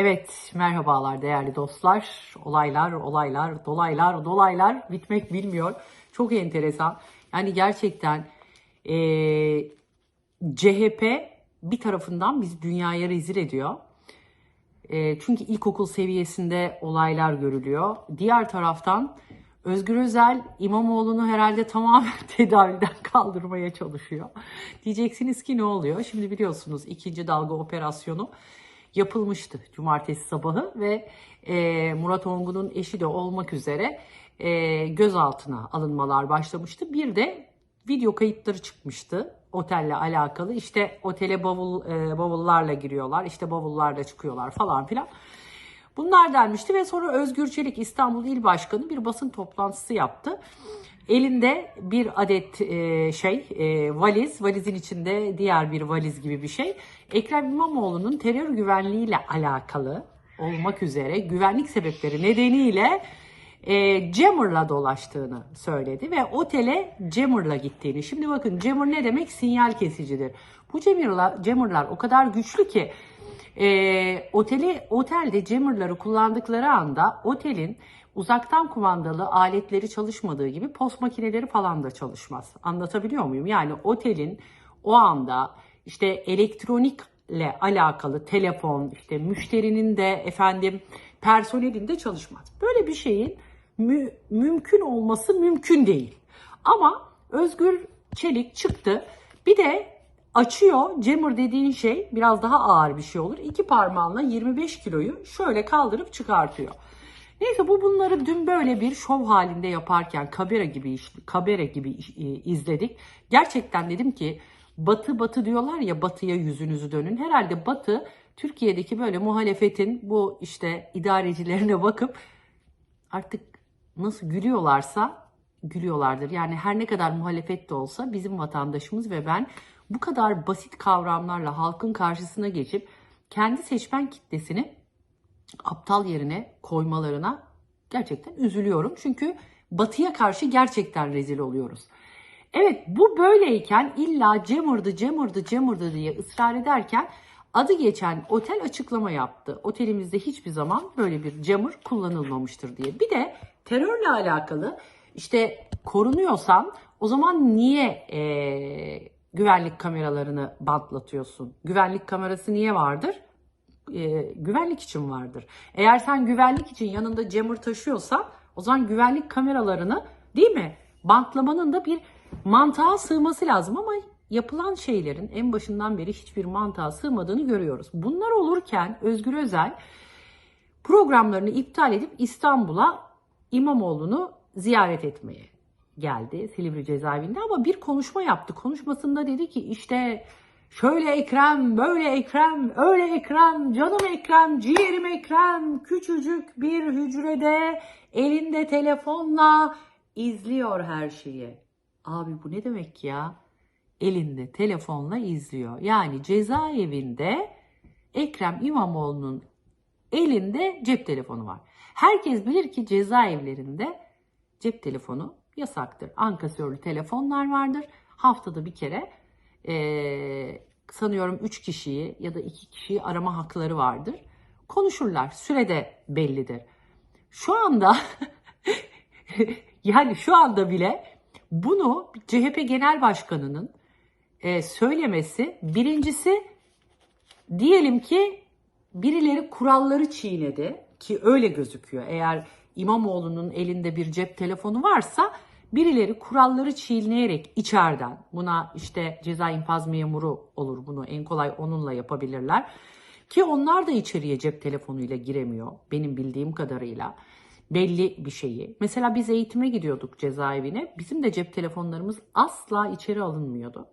Evet, merhabalar değerli dostlar. Olaylar, olaylar, dolaylar, dolaylar bitmek bilmiyor. Çok enteresan. Yani gerçekten eee, CHP bir tarafından bizi dünyaya rezil ediyor. E, çünkü ilkokul seviyesinde olaylar görülüyor. Diğer taraftan Özgür Özel İmamoğlu'nu herhalde tamamen tedaviden kaldırmaya çalışıyor. Diyeceksiniz ki ne oluyor? Şimdi biliyorsunuz ikinci dalga operasyonu yapılmıştı cumartesi sabahı ve e, Murat Ongun'un eşi de olmak üzere e, gözaltına alınmalar başlamıştı. Bir de video kayıtları çıkmıştı otelle alakalı. İşte otele bavul e, bavullarla giriyorlar, işte bavullarla çıkıyorlar falan filan. Bunlar denmişti ve sonra Özgür Çelik İstanbul İl Başkanı bir basın toplantısı yaptı. Elinde bir adet e, şey e, valiz, valizin içinde diğer bir valiz gibi bir şey. Ekrem İmamoğlu'nun terör güvenliğiyle alakalı olmak üzere güvenlik sebepleri nedeniyle e, Jammer'la dolaştığını söyledi ve otele Jammer'la gittiğini. Şimdi bakın Jammer ne demek? Sinyal kesicidir. Bu Jammer'lar, Jammer'lar o kadar güçlü ki e, oteli otelde jammerları kullandıkları anda otelin uzaktan kumandalı aletleri çalışmadığı gibi post makineleri falan da çalışmaz. Anlatabiliyor muyum? Yani otelin o anda işte elektronikle alakalı telefon, işte müşterinin de efendim personelin de çalışmaz. Böyle bir şeyin mü- mümkün olması mümkün değil. Ama Özgür Çelik çıktı. Bir de açıyor. Jammer dediğin şey biraz daha ağır bir şey olur. İki parmağınla 25 kiloyu şöyle kaldırıp çıkartıyor. Neyse bu bunları dün böyle bir şov halinde yaparken kabera gibi kabera gibi e, izledik. Gerçekten dedim ki Batı Batı diyorlar ya Batı'ya yüzünüzü dönün. Herhalde Batı Türkiye'deki böyle muhalefetin bu işte idarecilerine bakıp artık nasıl gülüyorlarsa gülüyorlardır. Yani her ne kadar muhalefet de olsa bizim vatandaşımız ve ben bu kadar basit kavramlarla halkın karşısına geçip kendi seçmen kitlesini aptal yerine koymalarına gerçekten üzülüyorum. Çünkü batıya karşı gerçekten rezil oluyoruz. Evet bu böyleyken illa Cemur'du, Cemur'du, Cemur'du diye ısrar ederken adı geçen otel açıklama yaptı. Otelimizde hiçbir zaman böyle bir Cemur kullanılmamıştır diye. Bir de terörle alakalı işte korunuyorsan o zaman niye eee, güvenlik kameralarını bantlatıyorsun? Güvenlik kamerası niye vardır? E, güvenlik için vardır. Eğer sen güvenlik için yanında jammer taşıyorsan o zaman güvenlik kameralarını değil mi bantlamanın da bir mantığa sığması lazım ama yapılan şeylerin en başından beri hiçbir mantığa sığmadığını görüyoruz. Bunlar olurken Özgür Özel programlarını iptal edip İstanbul'a İmamoğlu'nu ziyaret etmeye geldi Silivri cezaevinde ama bir konuşma yaptı. Konuşmasında dedi ki işte şöyle Ekrem, böyle Ekrem, öyle Ekrem, canım Ekrem, ciğerim Ekrem, küçücük bir hücrede elinde telefonla izliyor her şeyi. Abi bu ne demek ya? Elinde telefonla izliyor. Yani cezaevinde Ekrem İmamoğlu'nun elinde cep telefonu var. Herkes bilir ki cezaevlerinde cep telefonu yasaktır. Ankasörlü telefonlar vardır. Haftada bir kere eee, sanıyorum 3 kişiyi ya da 2 kişiyi arama hakları vardır. Konuşurlar. Sürede bellidir. Şu anda yani şu anda bile bunu CHP Genel Başkanı'nın eee, söylemesi birincisi diyelim ki birileri kuralları çiğnedi ki öyle gözüküyor. Eğer İmamoğlu'nun elinde bir cep telefonu varsa birileri kuralları çiğneyerek içeriden buna işte ceza infaz memuru olur bunu en kolay onunla yapabilirler. Ki onlar da içeriye cep telefonuyla giremiyor benim bildiğim kadarıyla belli bir şeyi. Mesela biz eğitime gidiyorduk cezaevine. Bizim de cep telefonlarımız asla içeri alınmıyordu.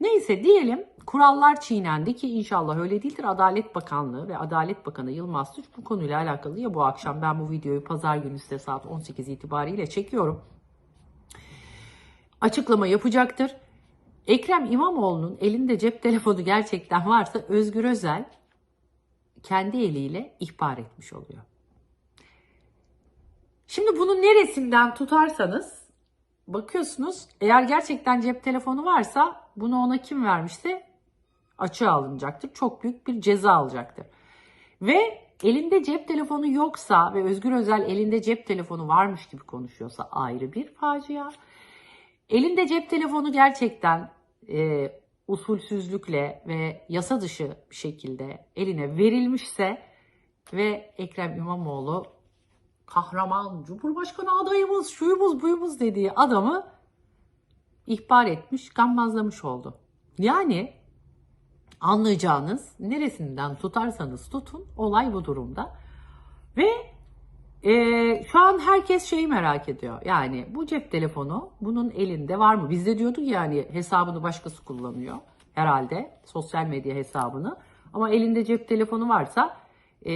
Neyse diyelim kurallar çiğnendi ki inşallah öyle değildir. Adalet Bakanlığı ve Adalet Bakanı Yılmaz Suç bu konuyla alakalı ya bu akşam ben bu videoyu pazar günü size saat 18 itibariyle çekiyorum. Açıklama yapacaktır. Ekrem İmamoğlu'nun elinde cep telefonu gerçekten varsa Özgür Özel kendi eliyle ihbar etmiş oluyor. Şimdi bunu neresinden tutarsanız bakıyorsunuz eğer gerçekten cep telefonu varsa bunu ona kim vermişse açığa alınacaktır. Çok büyük bir ceza alacaktır. Ve elinde cep telefonu yoksa ve Özgür Özel elinde cep telefonu varmış gibi konuşuyorsa ayrı bir facia. Elinde cep telefonu gerçekten e, usulsüzlükle ve yasa dışı bir şekilde eline verilmişse ve Ekrem İmamoğlu kahraman Cumhurbaşkanı adayımız, şuyumuz, buyumuz dediği adamı ihbar etmiş, gammazlamış oldu. Yani anlayacağınız neresinden tutarsanız tutun olay bu durumda. Ve e, şu an herkes şeyi merak ediyor. Yani bu cep telefonu bunun elinde var mı? Biz de diyorduk yani hesabını başkası kullanıyor herhalde. Sosyal medya hesabını. Ama elinde cep telefonu varsa e,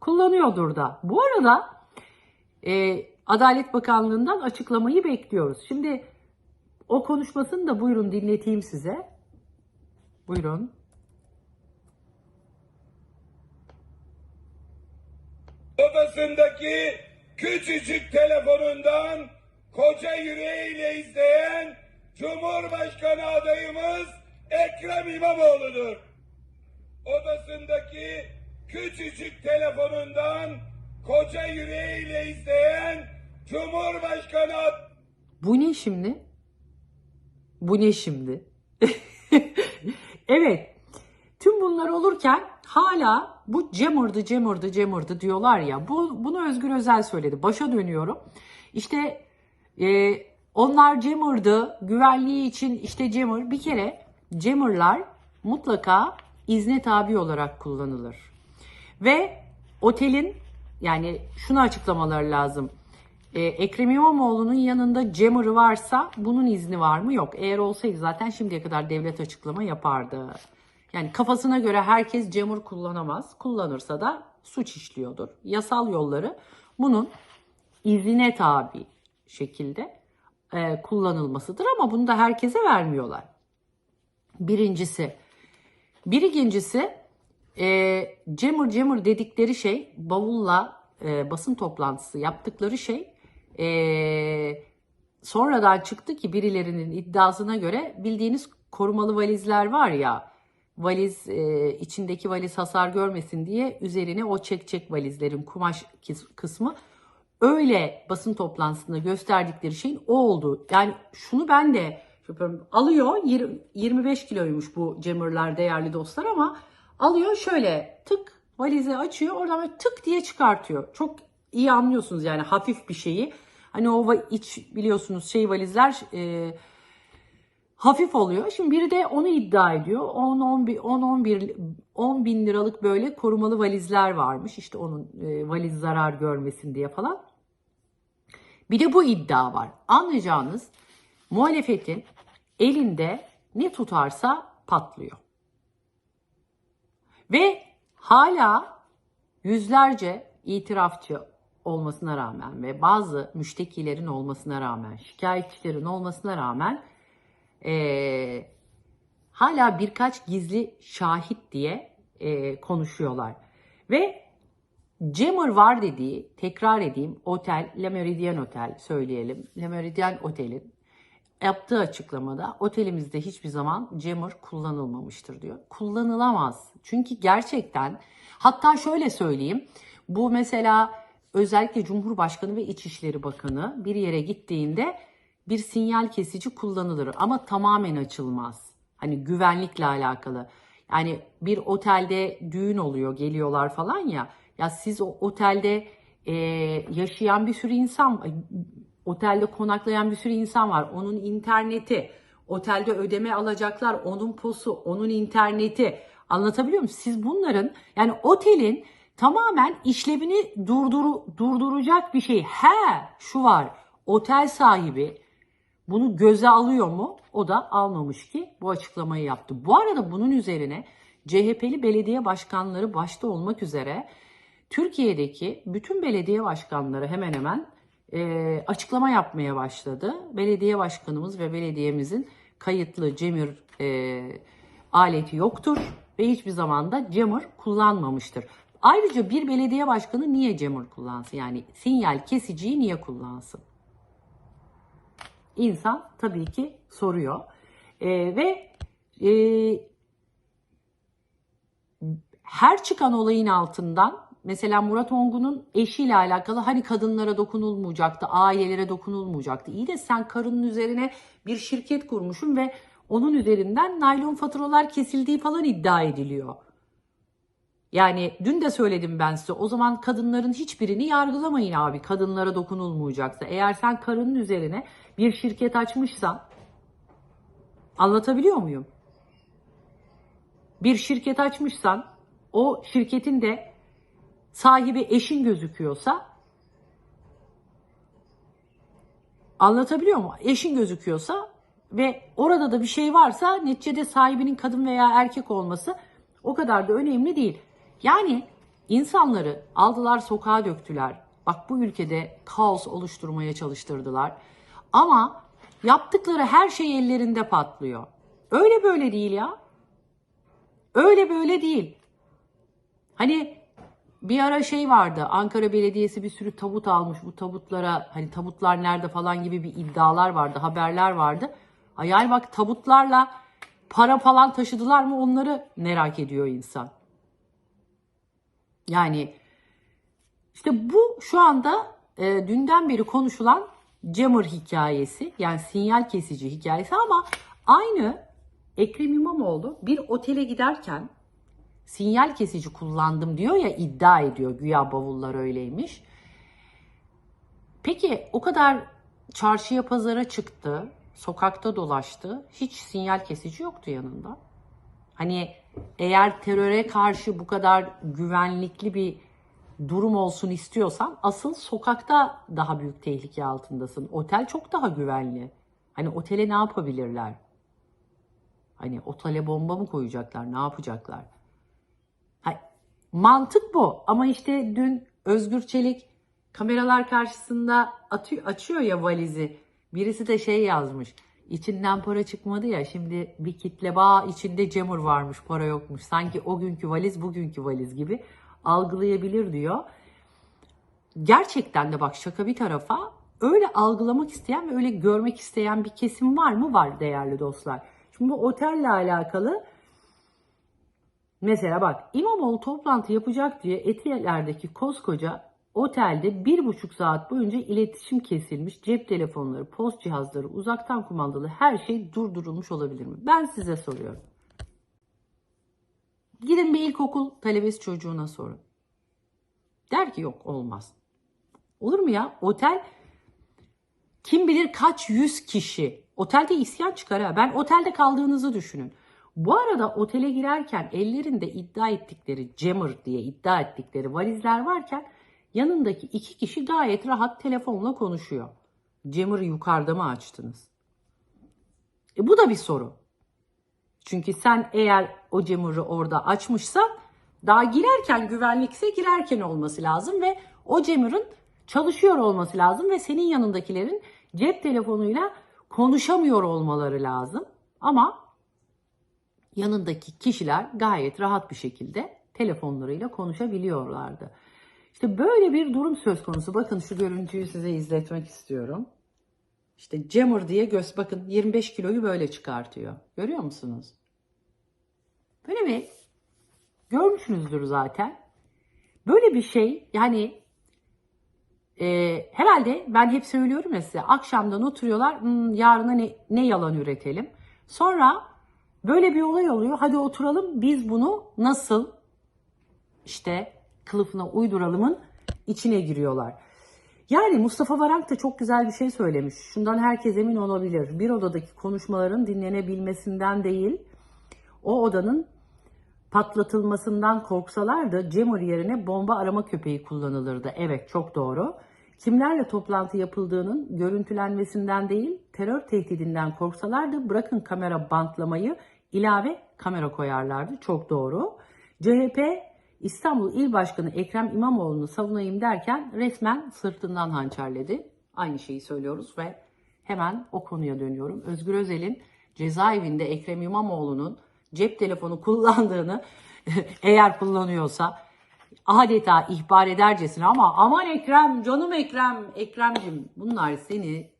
kullanıyordur da. Bu arada e, Adalet Bakanlığı'ndan açıklamayı bekliyoruz. Şimdi o konuşmasını da buyurun dinleteyim size. Buyurun. Odasındaki küçücük telefonundan koca yüreğiyle izleyen Cumhurbaşkanı adayımız Ekrem İmamoğlu'dur. Odasındaki küçücük telefonundan koca yüreğiyle izleyen Cumhurbaşkanı Bu ne şimdi? Bu ne şimdi? evet. Tüm bunlar olurken hala bu cemırdı cemırdı cemırdı diyorlar ya. Bu, bunu Özgür Özel söyledi. Başa dönüyorum. İşte e, onlar cemırdı. Güvenliği için işte cemır. Bir kere cemırlar mutlaka izne tabi olarak kullanılır. Ve otelin yani şunu açıklamaları lazım. Ee, Ekrem İmamoğlu'nun yanında Cemur'ı varsa bunun izni var mı? Yok. Eğer olsaydı zaten şimdiye kadar devlet açıklama yapardı. Yani kafasına göre herkes Cemur kullanamaz. Kullanırsa da suç işliyordur. Yasal yolları bunun izine tabi şekilde e, kullanılmasıdır ama bunu da herkese vermiyorlar. Birincisi. Bir ikincisi e, Cemur Cemur dedikleri şey bavulla e, basın toplantısı yaptıkları şey e, sonradan çıktı ki birilerinin iddiasına göre bildiğiniz korumalı valizler var ya valiz e, içindeki valiz hasar görmesin diye üzerine o çek çek valizlerin kumaş kısmı öyle basın toplantısında gösterdikleri şeyin o oldu. Yani şunu ben de. Alıyor yir- 25 kiloymuş bu Cemurlar değerli dostlar ama alıyor şöyle tık valizi açıyor oradan böyle tık diye çıkartıyor. Çok iyi anlıyorsunuz yani hafif bir şeyi. Hani o iç biliyorsunuz şey valizler e, hafif oluyor. Şimdi biri de onu iddia ediyor. 10 11 10 11 10 bin liralık böyle korumalı valizler varmış. İşte onun e, valiz zarar görmesin diye falan. Bir de bu iddia var. Anlayacağınız muhalefetin elinde ne tutarsa patlıyor. Ve hala yüzlerce itirafçı olmasına rağmen ve bazı müştekilerin olmasına rağmen, şikayetçilerin olmasına rağmen eee, hala birkaç gizli şahit diye eee, konuşuyorlar. Ve Cemur var dediği, tekrar edeyim, otel, Le Meridien Otel söyleyelim. Le Meridien Otel'in yaptığı açıklamada otelimizde hiçbir zaman Cemur kullanılmamıştır diyor. Kullanılamaz. Çünkü gerçekten hatta şöyle söyleyeyim. Bu mesela özellikle Cumhurbaşkanı ve İçişleri Bakanı bir yere gittiğinde bir sinyal kesici kullanılır ama tamamen açılmaz. Hani güvenlikle alakalı. Yani bir otelde düğün oluyor, geliyorlar falan ya. Ya siz o otelde e, yaşayan bir sürü insan, otelde konaklayan bir sürü insan var. Onun interneti, otelde ödeme alacaklar, onun posu, onun interneti. Anlatabiliyor muyum? Siz bunların yani otelin tamamen işlevini durduru, durduracak bir şey. He şu var. Otel sahibi bunu göze alıyor mu? O da almamış ki bu açıklamayı yaptı. Bu arada bunun üzerine CHP'li belediye başkanları başta olmak üzere Türkiye'deki bütün belediye başkanları hemen hemen e, açıklama yapmaya başladı. Belediye başkanımız ve belediyemizin kayıtlı cemir e, aleti yoktur ve hiçbir zaman da cemir kullanmamıştır. Ayrıca bir belediye başkanı niye cemir kullansın? Yani sinyal kesiciyi niye kullansın? İnsan tabii ki soruyor. E, ve e, her çıkan olayın altından mesela Murat Ongun'un eşiyle alakalı hani kadınlara dokunulmayacaktı, ailelere dokunulmayacaktı. İyi de sen karının üzerine bir şirket kurmuşsun ve onun üzerinden naylon faturalar kesildiği falan iddia ediliyor. Yani dün de söyledim ben size o zaman kadınların hiçbirini yargılamayın abi kadınlara dokunulmayacaksa. Eğer sen karının üzerine bir şirket açmışsan anlatabiliyor muyum? Bir şirket açmışsan o şirketin de sahibi eşin gözüküyorsa anlatabiliyor mu? Eşin gözüküyorsa ve orada da bir şey varsa neticede sahibinin kadın veya erkek olması o kadar da önemli değil. Yani insanları aldılar sokağa döktüler. Bak bu ülkede kaos oluşturmaya çalıştırdılar. Ama yaptıkları her şey ellerinde patlıyor. Öyle böyle değil ya. Öyle böyle değil. Hani bir ara şey vardı. Ankara Belediyesi bir sürü tabut almış. Bu tabutlara hani tabutlar nerede falan gibi bir iddialar vardı, haberler vardı. Ay yani bak tabutlarla para falan taşıdılar mı onları merak ediyor insan. Yani işte bu şu anda e, dünden beri konuşulan Jammer hikayesi yani sinyal kesici hikayesi ama aynı Ekrem İmamoğlu bir otele giderken sinyal kesici kullandım diyor ya iddia ediyor güya bavullar öyleymiş. Peki o kadar çarşıya pazara çıktı, sokakta dolaştı. Hiç sinyal kesici yoktu yanında. Hani eğer teröre karşı bu kadar güvenlikli bir durum olsun istiyorsan asıl sokakta daha büyük tehlike altındasın. Otel çok daha güvenli. Hani otele ne yapabilirler? Hani otele bomba mı koyacaklar? Ne yapacaklar? Ha, mantık bu. Ama işte dün Özgür Çelik kameralar karşısında atıyor, açıyor ya valizi. Birisi de şey yazmış. İçinden para çıkmadı ya şimdi bir kitle bağ içinde cemur varmış para yokmuş. Sanki o günkü valiz bugünkü valiz gibi algılayabilir diyor. Gerçekten de bak şaka bir tarafa öyle algılamak isteyen ve öyle görmek isteyen bir kesim var mı? Var değerli dostlar. Şimdi bu otelle alakalı mesela bak İmamoğlu toplantı yapacak diye Etiyeler'deki koskoca otelde bir buçuk saat boyunca iletişim kesilmiş. Cep telefonları, post cihazları, uzaktan kumandalı her şey durdurulmuş olabilir mi? Ben size soruyorum. Gidin bir ilkokul talebesi çocuğuna sorun. Der ki yok olmaz. Olur mu ya? Otel kim bilir kaç yüz kişi. Otelde isyan çıkar ha. Ben otelde kaldığınızı düşünün. Bu arada otele girerken ellerinde iddia ettikleri jammer diye iddia ettikleri valizler varken yanındaki iki kişi gayet rahat telefonla konuşuyor. Jammer'ı yukarıda mı açtınız? E bu da bir soru. Çünkü sen eğer o jammer'ı orada açmışsan daha girerken güvenlikse girerken olması lazım ve o jammer'ın çalışıyor olması lazım ve senin yanındakilerin cep telefonuyla konuşamıyor olmaları lazım. Ama yanındaki kişiler gayet rahat bir şekilde telefonlarıyla konuşabiliyorlardı. İşte böyle bir durum söz konusu. Bakın şu görüntüyü size izletmek istiyorum. İşte Jammer diye göz bakın 25 kiloyu böyle çıkartıyor. Görüyor musunuz? Böyle bir görmüşsünüzdür zaten. Böyle bir şey yani e, herhalde ben hep söylüyorum ya size akşamdan oturuyorlar "Hmm, yarına ne, ne yalan üretelim. Sonra böyle bir olay oluyor hadi oturalım biz bunu nasıl işte kılıfına uyduralımın içine giriyorlar. Yani Mustafa Varank da çok güzel bir şey söylemiş. Şundan herkes emin olabilir. Bir odadaki konuşmaların dinlenebilmesinden değil, o odanın patlatılmasından korksalardı Cemur yerine bomba arama köpeği kullanılırdı. Evet çok doğru. Kimlerle toplantı yapıldığının görüntülenmesinden değil, terör tehdidinden korksalardı bırakın kamera bantlamayı ilave kamera koyarlardı. Çok doğru. CHP İstanbul İl Başkanı Ekrem İmamoğlu'nu savunayım derken resmen sırtından hançerledi. Aynı şeyi söylüyoruz ve hemen o konuya dönüyorum. Özgür Özel'in cezaevinde Ekrem İmamoğlu'nun cep telefonu kullandığını eğer kullanıyorsa adeta ihbar edercesine ama aman Ekrem, canım Ekrem, Ekrem'cim bunlar seni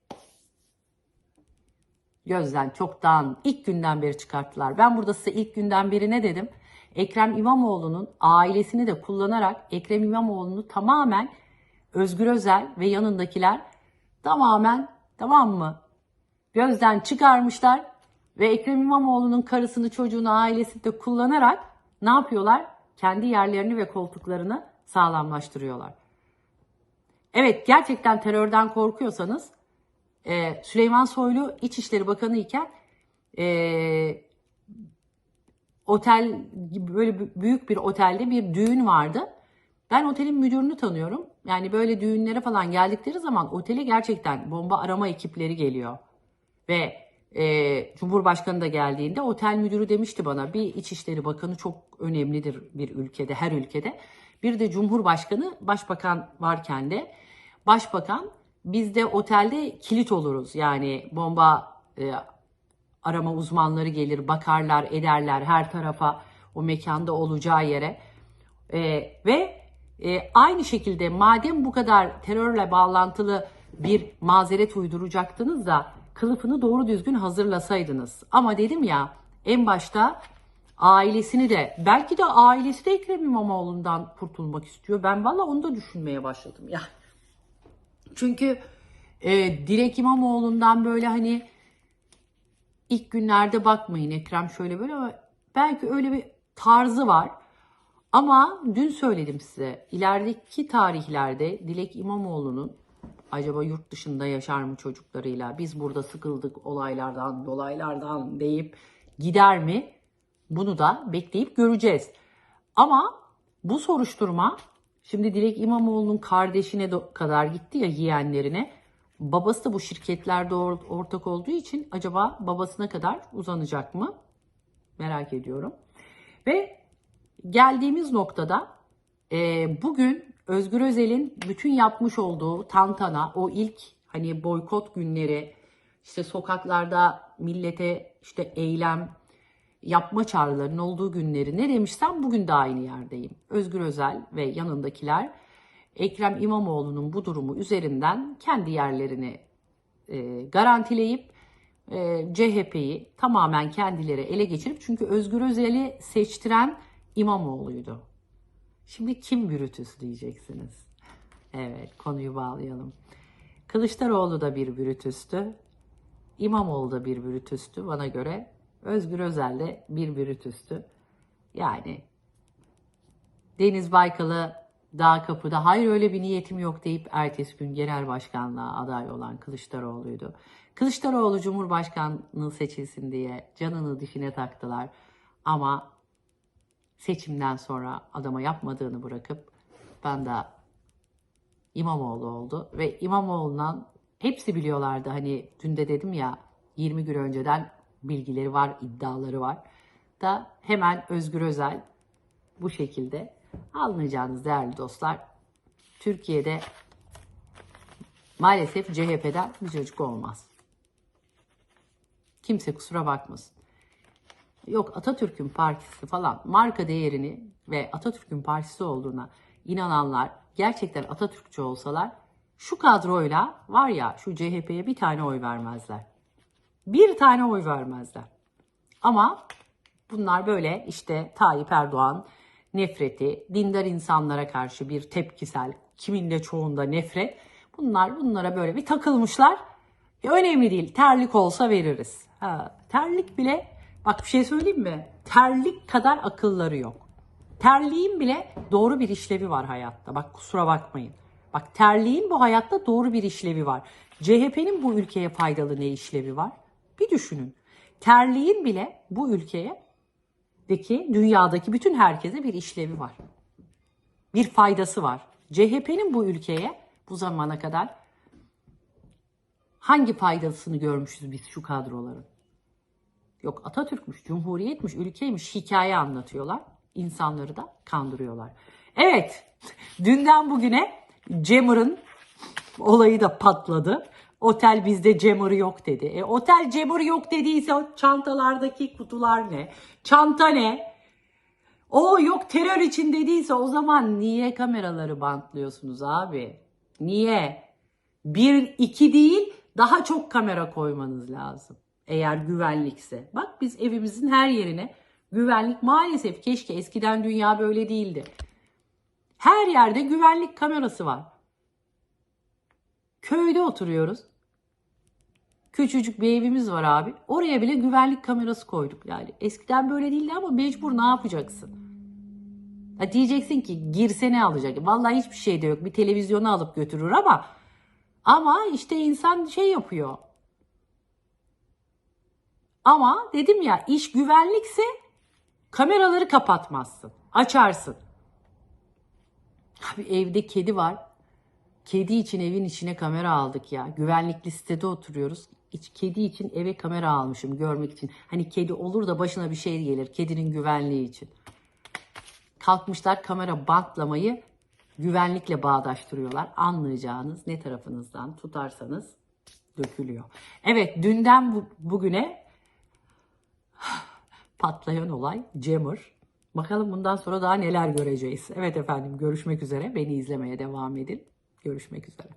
gözden çoktan ilk günden beri çıkarttılar. Ben burada size ilk günden beri ne dedim? Ekrem İmamoğlu'nun ailesini de kullanarak Ekrem İmamoğlu'nu tamamen Özgür Özel ve yanındakiler tamamen tamam mı gözden çıkarmışlar ve Ekrem İmamoğlu'nun karısını, çocuğunu, ailesini de kullanarak ne yapıyorlar? Kendi yerlerini ve koltuklarını sağlamlaştırıyorlar. Evet gerçekten terörden korkuyorsanız e, Süleyman Soylu İçişleri Bakanı iken e, otel gibi böyle büyük bir otelde bir düğün vardı. Ben otelin müdürünü tanıyorum. Yani böyle düğünlere falan geldikleri zaman otele gerçekten bomba arama ekipleri geliyor. Ve e, Cumhurbaşkanı da geldiğinde otel müdürü demişti bana bir İçişleri Bakanı çok önemlidir bir ülkede, her ülkede. Bir de Cumhurbaşkanı, Başbakan varken de Başbakan biz de otelde kilit oluruz. Yani bomba e, arama uzmanları gelir, bakarlar, ederler her tarafa o mekanda olacağı yere. E, ve e, aynı şekilde madem bu kadar terörle bağlantılı bir mazeret uyduracaktınız da kılıfını doğru düzgün hazırlasaydınız. Ama dedim ya en başta ailesini de belki de ailesi de Ekrem İmamoğlu'ndan kurtulmak istiyor. Ben valla onu da düşünmeye başladım ya. Çünkü e, Dilek İmamoğlu'ndan böyle hani ilk günlerde bakmayın Ekrem şöyle böyle ama belki öyle bir tarzı var. Ama dün söyledim size ilerideki tarihlerde Dilek İmamoğlu'nun acaba yurt dışında yaşar mı çocuklarıyla biz burada sıkıldık olaylardan dolaylardan deyip gider mi? Bunu da bekleyip göreceğiz. Ama bu soruşturma şimdi Dilek İmamoğlu'nun kardeşine kadar gitti ya yeğenlerine. Babası da bu şirketlerde or- ortak olduğu için acaba babasına kadar uzanacak mı? Merak ediyorum. Ve geldiğimiz noktada e, bugün Özgür Özel'in bütün yapmış olduğu tantana, o ilk hani boykot günleri, işte sokaklarda millete işte eylem yapma çağrılarının olduğu günleri ne demişsem bugün de aynı yerdeyim. Özgür Özel ve yanındakiler Ekrem İmamoğlu'nun bu durumu üzerinden kendi yerlerini e, garantileyip e, CHP'yi tamamen kendileri ele geçirip çünkü Özgür Özel'i seçtiren İmamoğlu'ydu. Şimdi kim bürütüs diyeceksiniz. Evet konuyu bağlayalım. Kılıçdaroğlu da bir bürütüstü. İmamoğlu da bir bürütüstü bana göre. Özgür Özel de bir bürütüstü. Yani Deniz Baykal'ı daha kapıda hayır öyle bir niyetim yok deyip ertesi gün genel başkanlığa aday olan Kılıçdaroğlu'ydu. Kılıçdaroğlu Cumhurbaşkanlığı seçilsin diye canını dişine taktılar. Ama seçimden sonra adama yapmadığını bırakıp ben de İmamoğlu oldu. Ve İmamoğlu'ndan hepsi biliyorlardı. Hani dün de dedim ya 20 gün önceden bilgileri var, iddiaları var. Da hemen Özgür Özel bu şekilde anlayacağınız değerli dostlar. Türkiye'de maalesef CHP'den bir çocuk olmaz. Kimse kusura bakmasın. Yok Atatürk'ün partisi falan marka değerini ve Atatürk'ün partisi olduğuna inananlar gerçekten Atatürkçü olsalar şu kadroyla var ya şu CHP'ye bir tane oy vermezler. Bir tane oy vermezler. Ama bunlar böyle işte Tayyip Erdoğan nefreti, dindar insanlara karşı bir tepkisel, kiminde çoğunda nefret. Bunlar bunlara böyle bir takılmışlar. E, önemli değil. Terlik olsa veririz. Ha, terlik bile bak bir şey söyleyeyim mi? Terlik kadar akılları yok. Terliğin bile doğru bir işlevi var hayatta. Bak kusura bakmayın. Bak terliğin bu hayatta doğru bir işlevi var. CHP'nin bu ülkeye faydalı ne işlevi var? Bir düşünün. Terliğin bile bu ülkeye deki dünyadaki bütün herkese bir işlevi var. Bir faydası var. CHP'nin bu ülkeye bu zamana kadar hangi faydasını görmüşüz biz şu kadroların? Yok Atatürk'müş, Cumhuriyet'miş, ülkeymiş hikaye anlatıyorlar. İnsanları da kandırıyorlar. Evet, dünden bugüne Cemur'un olayı da patladı. Otel bizde Cemur yok dedi. E, otel Cemur yok dediyse çantalardaki kutular ne? Çanta ne? O yok terör için dediyse o zaman niye kameraları bantlıyorsunuz abi? Niye? Bir, iki değil daha çok kamera koymanız lazım. Eğer güvenlikse. Bak biz evimizin her yerine güvenlik maalesef keşke eskiden dünya böyle değildi. Her yerde güvenlik kamerası var. Köyde oturuyoruz. Küçücük bir evimiz var abi. Oraya bile güvenlik kamerası koyduk yani. Eskiden böyle değildi ama mecbur ne yapacaksın? Ha diyeceksin ki girse ne alacak? Vallahi hiçbir şey de yok. Bir televizyonu alıp götürür ama ama işte insan şey yapıyor. Ama dedim ya iş güvenlikse kameraları kapatmazsın. Açarsın. Abi evde kedi var. Kedi için evin içine kamera aldık ya. Güvenlikli sitede oturuyoruz. Kedi için eve kamera almışım görmek için. Hani kedi olur da başına bir şey gelir. Kedinin güvenliği için. Kalkmışlar kamera bantlamayı güvenlikle bağdaştırıyorlar. Anlayacağınız ne tarafınızdan tutarsanız dökülüyor. Evet dünden bu- bugüne patlayan olay Jammer. Bakalım bundan sonra daha neler göreceğiz. Evet efendim görüşmek üzere. Beni izlemeye devam edin. Görüşmek üzere.